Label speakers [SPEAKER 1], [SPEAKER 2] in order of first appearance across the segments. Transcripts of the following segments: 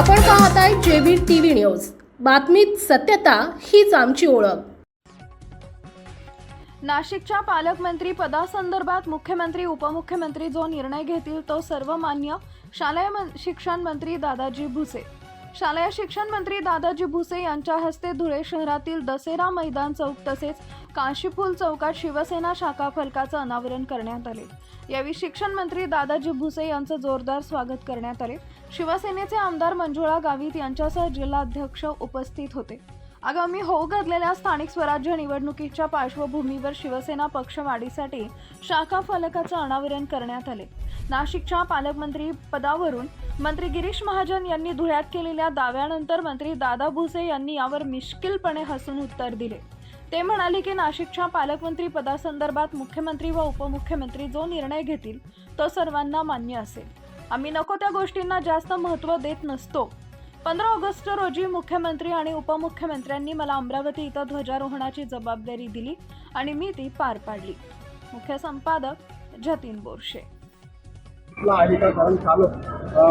[SPEAKER 1] आपण पाहत आहे जेबी टीव्ही न्यूज. बातमीत सत्यता हीच आमची ओळख.
[SPEAKER 2] नाशिकच्या पालकमंत्री पदासंदर्भात मुख्यमंत्री उपमुख्यमंत्री जो निर्णय घेतील तो सर्वमान्य शालेय शिक्षण मंत्री दादाजी भुसे. शालेय शिक्षण मंत्री दादाजी भुसे यांच्या हस्ते धुळे शहरातील दसेरा मैदान चौक तसेच काशीफुल चौकात शिवसेना शाखा फलकाचं अनावरण करण्यात आले. यावेळी शिक्षण मंत्री दादाजी भुसे यांचं जोरदार स्वागत करण्यात आले. शिवसेनेचे आमदार मंजुळा गावित यांच्यासह जिल्हाध्यक्ष उपस्थित होते. आगामी होऊ घातलेल्या स्थानिक स्वराज्य निवडणुकीच्या पार्श्वभूमीवर शिवसेना पक्ष वाढीसाठी शाखा फलकाचं अनावरण करण्यात आले. नाशिकच्या पालकमंत्री पदावरून मंत्री गिरीश महाजन यांनी धुळ्यात केलेल्या दाव्यानंतर मंत्री दादा भुसे यांनी यावर मिश्किलपणे हसून उत्तर दिले. ते म्हणाले की नाशिकच्या पालकमंत्री पदासंदर्भात मुख्यमंत्री व उपमुख्यमंत्री जो निर्णय घेतील तो सर्वांना मान्य असेल. आम्ही नको त्या गोष्टींना जास्त महत्त्व देत नसतो. पंधरा ऑगस्ट रोजी मुख्यमंत्री आणि उपमुख्यमंत्र्यांनी मला अमरावती इथं ध्वजारोहणाची जबाबदारी दिली आणि मी ती पार पाडली. मुख्य संपादक जतीन बोरशे.
[SPEAKER 3] ला आहे का कारण काल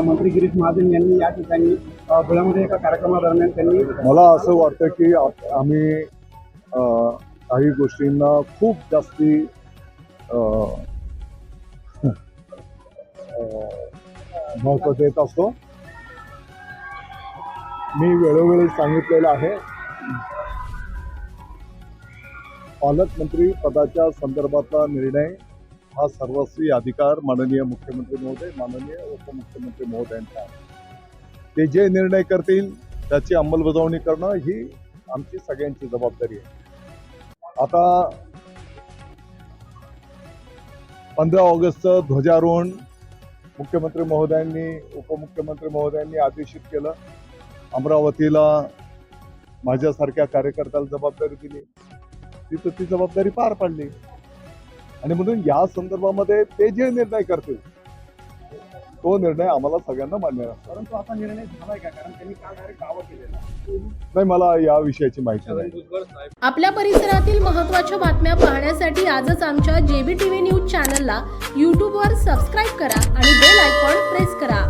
[SPEAKER 3] मंत्री गिरीश महाजन यांनी या ठिकाणी धुळ्यामध्ये एका कार्यक्रमादरम्यान त्यांनी
[SPEAKER 4] मला असं वाटतं की आम्ही काही गोष्टींना खूप जास्ती महत्त्व महत्त्व देत असतो. मी वेळोवेळी सांगितलेलं आहे. पालकमंत्री पदाच्या संदर्भातला निर्णय हा सर्वस्वी अधिकार माननीय मुख्यमंत्री महोदय माननीय उपमुख्यमंत्री महोदयांचा आहे. ते जे निर्णय करतील त्याची अंमलबजावणी करणं ही आमची सगळ्यांची जबाबदारी आहे. आता पंधरा ऑगस्टचं ध्वजारोहण मुख्यमंत्री महोदयांनी उपमुख्यमंत्री महोदयांनी आदेशित केलं. अमरावतीला माझ्यासारख्या कार्यकर्त्याला जबाबदारी दिली. तिथं ती जबाबदारी पार पाडली. आणि म्हणून या संदर्भामध्ये ते जे निर्णय करतील तो निर्णय आम्हाला सगळ्यांना मान्य
[SPEAKER 3] परंतु आता निर्णय झालाय का? कारण त्यांनी काल डायरेक्ट दावा केलेला.
[SPEAKER 4] नाही मला या विषयाची माहिती नाही.
[SPEAKER 1] आपल्या परिसरातील महत्त्वाच्या बातम्या पाहण्यासाठी आजच आमच्या जेबी टीव्ही न्यूज चॅनलला यूट्यूबवर सबस्क्राईब करा आणि बेल आयकॉन प्रेस करा.